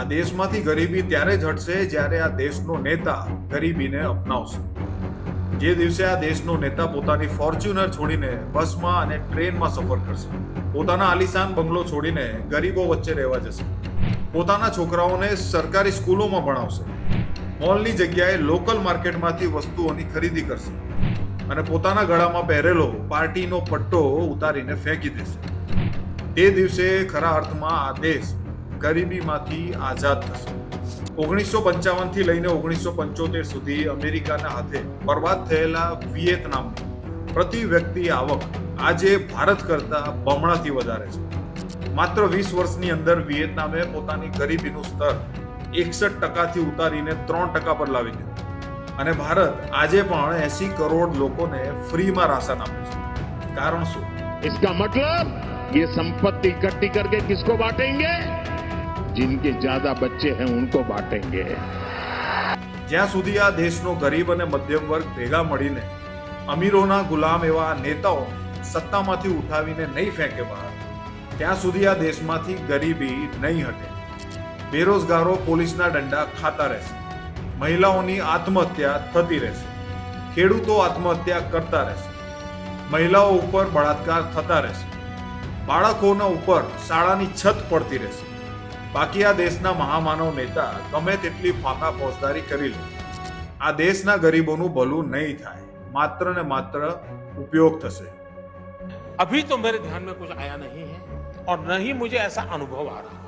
આ દેશમાંથી ગરીબી ત્યારે જ હટશે જ્યારે આ દેશનો નેતા ગરીબીને અપનાવશે. જે દિવસે આ દેશનો નેતા પોતાની ફોર્ચ્યુનર છોડીને બસમાં અને ટ્રેનમાં સફર કરશે, પોતાના આલિશાન બંગલો છોડીને ગરીબો વચ્ચે રહેવા જશે, પોતાના છોકરાઓને સરકારી સ્કૂલોમાં ભણાવશે, મોલની જગ્યાએ લોકલ માર્કેટમાંથી વસ્તુઓની ખરીદી કરશે અને પોતાના ગળામાં પહેરેલો પાર્ટીનો પટ્ટો ઉતારીને ફેંકી દેશે. તે દિવસે ખરા અર્થમાં આ દેશ ગરીબીમાંથી આઝાદ થશે ઓગણીસો પંચાવનથી લઈને ઓગણીસો પંચોતેર સુધી અમેરિકાના હાથે બરબાદ થયેલા વિયેતનામની પ્રતિ વ્યક્તિ આવક આજે ભારત કરતા બમણાથી વધારે છે માત્ર વીસ વર્ષની અંદર વિયેતનામે પોતાની ગરીબીનું સ્તર એકસઠ ટકાથી ઉતારીને ત્રણ ટકા પર લાવી દીધું અને ભારત આજે પણ એસી કરોડ લોકોને ફ્રીમાં રાશન આપે છે કારણ શું इसका मतलब ये संपत्ति इकट्ठी करके किसको बांटेंगे जिनके ज्यादा बच्चे हैं उनको बांटेंगे જ્યાં સુધી આ દેશનો ગરીબ અને મધ્યમ વર્ગ ભેગા મળીને અમીરોના ગુલામ એવા નેતાઓ સત્તામાંથી ઉઠાવીને નહીં ફેંકે બહાર ત્યાં સુધી આ દેશમાંથી ગરીબી નહીં હટે બેરોજગારો પોલીસના દંડા ખાતા રહેશે મહિલાઓની આત્મહત્યા થતી રહેશે ખેડૂતો આત્મહત્યા કરતા રહેશે મહિલાઓ ઉપર બળાત્કાર થતા રહેશે બાળકોના ઉપર શાળાની છત પડતી રહેશે બાકી આ દેશના મહામાનવ નેતા ગમે તેટલી ફાંકા ફોજદારી કરી લે આ દેશના ગરીબોનું ભલું નહીં થાય માત્ર ને માત્ર ઉપયોગ થશે अभी तो मेरे ध्यान में कुछ आया नहीं है और न ही मुझे ऐसा अनुभव आ रहा